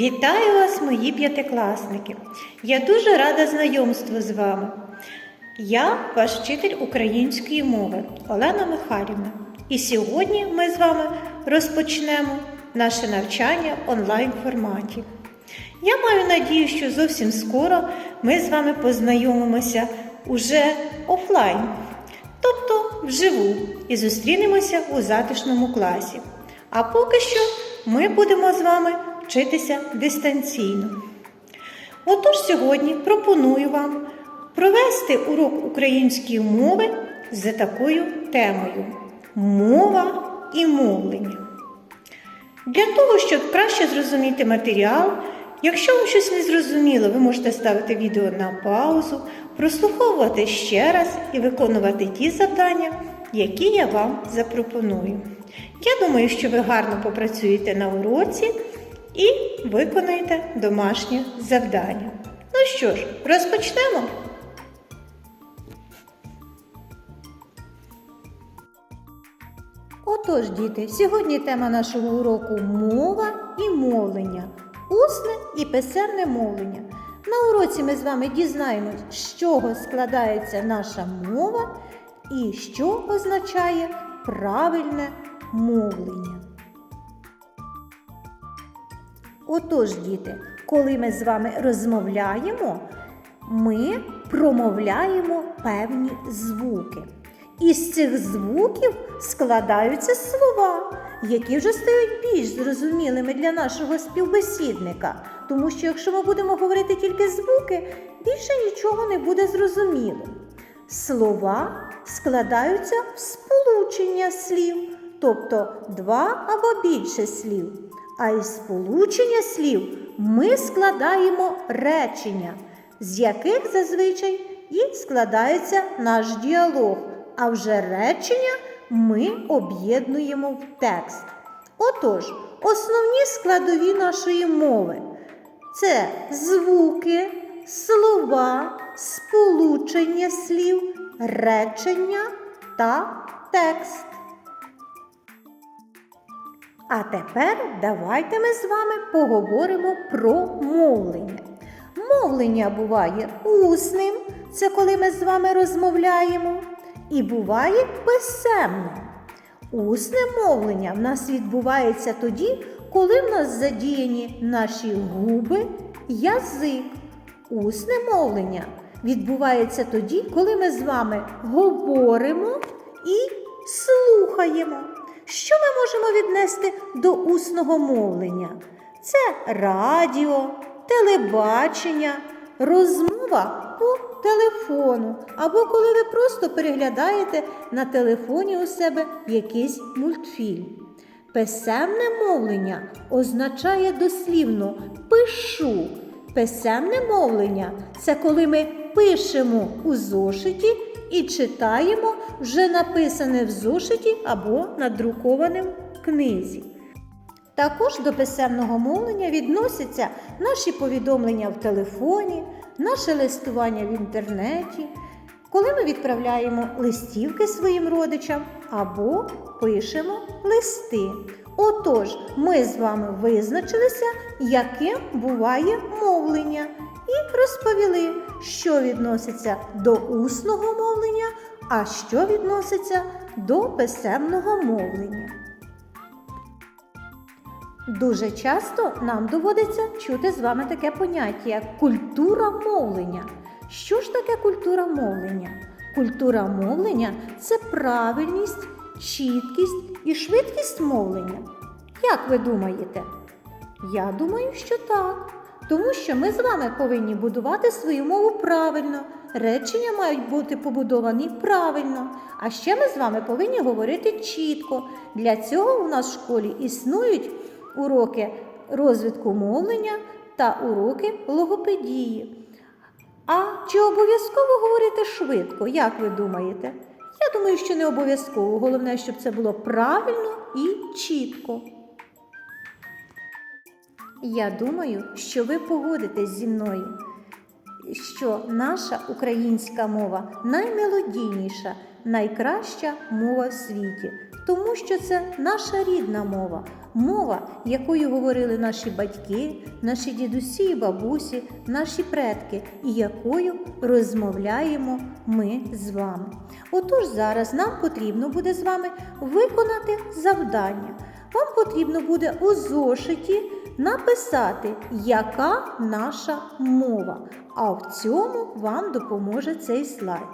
Вітаю вас, мої п'ятикласники! Я дуже рада знайомству з вами. Я ваш вчитель української мови Олена Михайлівна. І сьогодні ми з вами розпочнемо наше навчання в онлайн форматі. Я маю надію, що зовсім скоро ми з вами познайомимося уже офлайн, тобто вживу, і зустрінемося у затишному класі. А поки що ми будемо з вами вчитися дистанційно. Отож, сьогодні пропоную вам провести урок української мови за такою темою мова і мовлення. Для того, щоб краще зрозуміти матеріал, якщо вам щось не зрозуміло, ви можете ставити відео на паузу, прослуховувати ще раз і виконувати ті завдання, які я вам запропоную. Я думаю, що ви гарно попрацюєте на уроці і виконаєте домашнє завдання. Ну що ж, розпочнемо. Отож, діти, сьогодні тема нашого уроку мова і мовлення, усне і писемне мовлення. На уроці ми з вами дізнаємось, з чого складається наша мова і що означає правильне мовлення. Отож, діти, коли ми з вами розмовляємо, ми промовляємо певні звуки. Із цих звуків складаються слова, які вже стають більш зрозумілими для нашого співбесідника. Тому що якщо ми будемо говорити тільки звуки, більше нічого не буде зрозуміло. Слова складаються в сполучення слів, тобто два або більше слів. А із сполучення слів ми складаємо речення, з яких зазвичай і складається наш діалог. А вже речення ми об'єднуємо в текст. Отож, основні складові нашої мови це звуки, слова, сполучення слів, речення та текст. А тепер давайте ми з вами поговоримо про мовлення. Мовлення буває усним, це коли ми з вами розмовляємо, і буває писемним. Усне мовлення в нас відбувається тоді, коли в нас задіяні наші губи, язик. Усне мовлення відбувається тоді, коли ми з вами говоримо і слухаємо. Що ми можемо віднести до усного мовлення? Це радіо, телебачення, розмова по телефону, або коли ви просто переглядаєте на телефоні у себе якийсь мультфільм. Писемне мовлення означає дослівно пишу. Писемне мовлення це коли ми пишемо у зошиті і читаємо вже написане в зошиті або надруковане в книзі. Також до писемного мовлення відносяться наші повідомлення в телефоні, наше листування в інтернеті, коли ми відправляємо листівки своїм родичам або пишемо листи. Отож, ми з вами визначилися, яким буває мовлення, і розповіли, що відноситься до усного мовлення, а що відноситься до писемного мовлення. Дуже часто нам доводиться чути з вами таке поняття, як культура мовлення. Що ж таке культура мовлення? Культура мовлення це правильність, чіткість і швидкість мовлення. Як ви думаєте? Я думаю, що так. Тому що ми з вами повинні будувати свою мову правильно. Речення мають бути побудовані правильно. А ще ми з вами повинні говорити чітко. Для цього у нас в школі існують уроки розвитку мовлення та уроки логопедії. А чи обов'язково говорити швидко, як ви думаєте? Я думаю, що не обов'язково. Головне, щоб це було правильно і чітко. Я думаю, що ви погодитесь зі мною, що наша українська мова наймелодійніша, найкраща мова в світі, тому що це наша рідна мова, Мова, якою говорили наші батьки, наші дідусі і бабусі, наші предки, і якою розмовляємо ми з вами. Отож, зараз нам потрібно буде з вами виконати завдання. Вам потрібно буде у зошиті написати, яка наша мова. А в цьому вам допоможе цей слайд.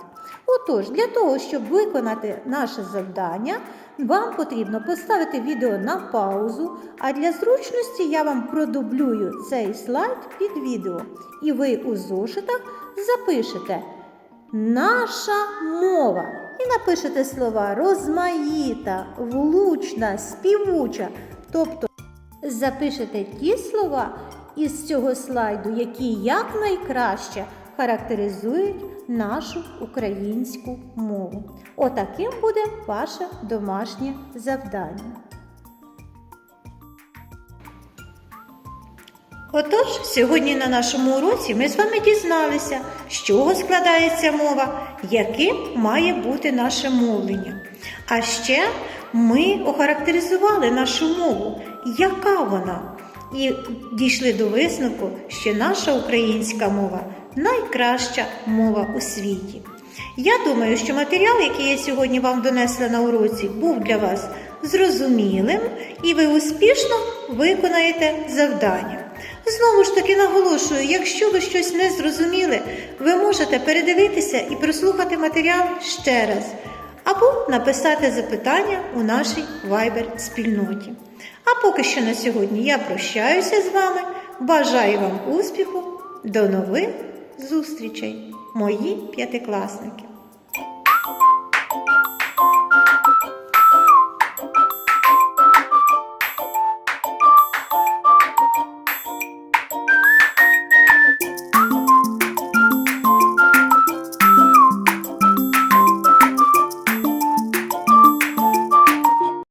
Отож, для того, щоб виконати наше завдання, вам потрібно поставити відео на паузу, а для зручності я вам продублюю цей слайд під відео. І ви у зошитах запишете Наша мова. І напишете слова розмаїта, влучна, співуча. Тобто запишете ті слова із цього слайду, які якнайкраще характеризують нашу українську мову. Отаким буде ваше домашнє завдання. Отож, сьогодні на нашому уроці ми з вами дізналися, з чого складається мова, яким має бути наше мовлення. А ще ми охарактеризували нашу мову, яка вона, і дійшли до висновку, що наша українська мова найкраща мова у світі. Я думаю, що матеріал, який я сьогодні вам донесла на уроці, був для вас зрозумілим і ви успішно виконаєте завдання. Знову ж таки наголошую, якщо ви щось не зрозуміли, ви можете передивитися і прослухати матеріал ще раз, або написати запитання у нашій Viber спільноті. А поки що на сьогодні я прощаюся з вами. Бажаю вам успіху. До нових зустрічей, мої п'ятикласники!